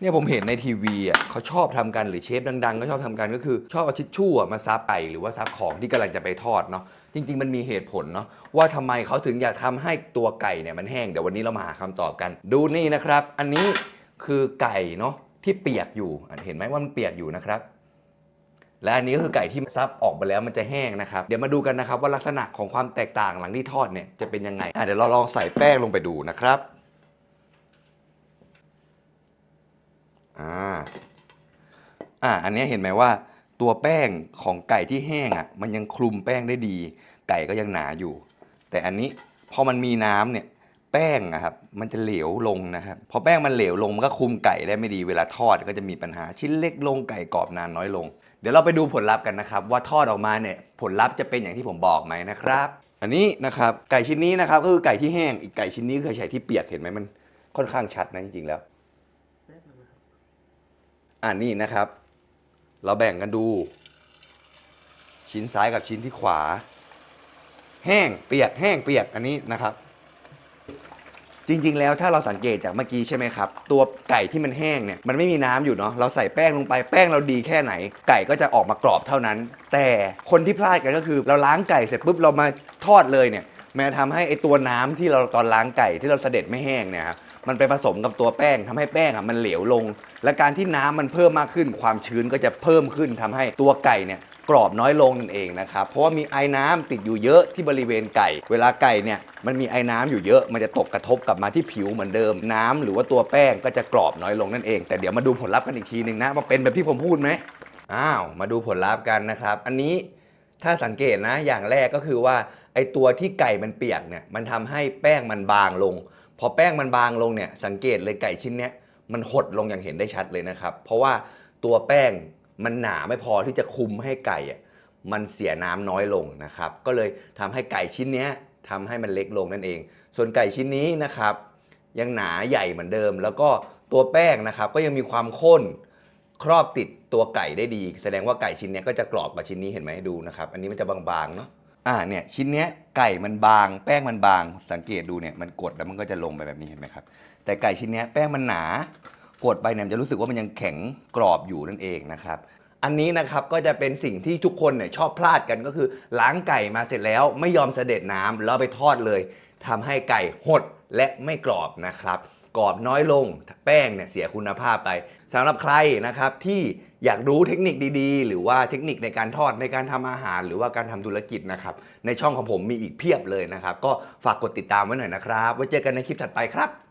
เนี่ยผมเห็นในทีวีอะเขาชอบทำกันหรือเชฟดังๆ ก็ชอบทำกันก็คือชอบเอาทิชชู่มาซับไก่หรือว่าซับของที่กำลังจะไปทอดเนาะจริง ๆ มันมีเหตุผลเนาะว่าทำไมเขาถึงอยากทำให้ตัวไก่เนี่ยมันแห้งเดี๋ยววันนี้เรามาหาคำตอบกัน ดูนี่นะครับ อันนี้คือไก่เนาะที่เปียกอยู่เห็นไหมว่ามันเปียกอยู่นะครับ และอันนี้ก็คือไก่ที่ซับออกไปแล้วมันจะแห้งนะครับ เดี๋ยวมาดูกันนะครับว่าลักษณะของความแตกต่างหลังที่ทอดเนี่ยจะเป็นยังไงเดี๋ยวเราลองใส่แป้งลงไปดูนะครับ อ่า อ่าอันนี้เห็นไหมว่า ตัวแป้งของไก่ที่แห้งอะมันยังคลุมแป้งได้ดี ไก่ก็ยังหนาอยู่ แต่อันนี้พอมันมีน้ำเนี่ยแป้งอะครับมันจะเหลวลงนะครับพอแป้งมันเหลวลงมันก็คุมไก่ได้ไม่ดีเวลาทอดก็จะมีปัญหาชิ้นเล็กลงไก่กรอบนานน้อยลง เดี๋ยวเราไปดูผลลัพธ์กันนะครับ ว่าทอดออกมาเนี่ยผลลัพธ์จะเป็นอย่างที่ผมบอกไหมนะครับ อันนี้นะครับไก่ชิ้นนี้นะครับก็คือไก่ที่แห้งอีกไก่ชิ้นนี้คือไก่ที่เปียกเห็นไหมมันค่อนข้างชัดนะจริงๆแล้วอ่านี่นะครับ เราแบ่งกันดู ชิ้นซ้ายกับชิ้นที่ขวา แห้งเปียกแห้งเปียกอันนี้นะครับ จริงๆ แล้วถ้าเราสังเกตจากเมื่อกี้ใช่ไหมครับ ตัวไก่ที่มันแห้งเนี่ยมันไม่มีน้ำอยู่เนาะเราใส่แป้งลงไปแป้งเราดีแค่ไหน ไก่ก็จะออกมากรอบเท่านั้น แต่คนที่พลาดกันก็คือ เราล้างไก่เสร็จปุ๊บเรามาทอดเลยเนี่ยมันจะทำให้ไอตัวน้ำที่เราตอนล้างไก่ที่เราเสด็จไม่แห้งเนี่ยครับ มันไปผสมกับตัวแป้งทำให้แป้งอะมันเหลวลง และการที่น้ำมันเพิ่มมากขึ้น ความชื้นก็จะเพิ่มขึ้นทำให้ตัวไก่เนี่ยกรอบน้อยลงนั่นเองนะครับ เพราะว่ามีไอ้น้ำติดอยู่เยอะที่บริเวณไก่ เวลาไก่เนี่ยมันมีไอ้น้ำอยู่เยอะ มันจะตกกระทบกลับมาที่ผิวเหมือนเดิม น้ำหรือว่าตัวแป้งก็จะกรอบน้อยลงนั่นเอง แต่เดี๋ยวมาดูผลลัพธ์กันอีกทีหนึ่งนะว่าเป็นแบบที่ผมพูดไหมอ้าวมาดูผลลัพธ์กันนะครับ อันนี้ถ้าสังเกตนะอย่างแรกก็คือว่าไอ้ตัวที่ไก่มันเปียกเนี่ยมันทำให้แป้งมันบางลง พอแป้งมันบางลงเนี่ยสังเกตเลยไก่ชิ้นเนี้ยมันหดลงอย่างเห็นได้ชัดเลยนะครับ เพราะว่าตัวแป้งมันหนาไม่พอที่จะคุมให้ไก่อะมันเสียน้ำน้อยลงนะครับ ก็เลยทำให้ไก่ชิ้นเนี้ยทำให้มันเล็กลงนั่นเอง ส่วนไก่ชิ้นนี้นะครับ ยังหนาใหญ่เหมือนเดิม แล้วก็ตัวแป้งนะครับก็ยังมีความข้นครอบติดตัวไก่ได้ดี แสดงว่าไก่ชิ้นนี้ก็จะกรอบกว่าชิ้นนี้เห็นไหมดูนะครับ อันนี้มันจะบางๆเนาะ อ่าเนี่ยชิ้นเนี้ยไก่มันบาง แป้งมันบาง สังเกตดูเนี่ยมันกดแล้วมันก็จะลงไปแบบนี้เห็นไหมครับ แต่ไก่ชิ้นเนี้ยแป้งมันหนากดไปเนี่ยจะรู้สึกว่ามันยังแข็งกรอบอยู่นั่นเองนะครับอันนี้นะครับก็จะเป็นสิ่งที่ทุกคนเนี่ยชอบพลาดกันก็คือล้างไก่มาเสร็จแล้วไม่ยอมเสด็จน้ำแล้วไปทอดเลยทำให้ไก่หดและไม่กรอบนะครับ กรอบน้อยลง แป้งเนี่ยเสียคุณภาพไปสำหรับใครนะครับที่อยากรู้เทคนิคดีๆ หรือว่าเทคนิคในการทอดในการทำอาหาร หรือว่าการทำธุรกิจนะครับในช่องของผมมีอีกเพียบเลยนะครับ ก็ฝากกดติดตามไว้หน่อยนะครับไว้เจอกันในคลิปถัดไปครับ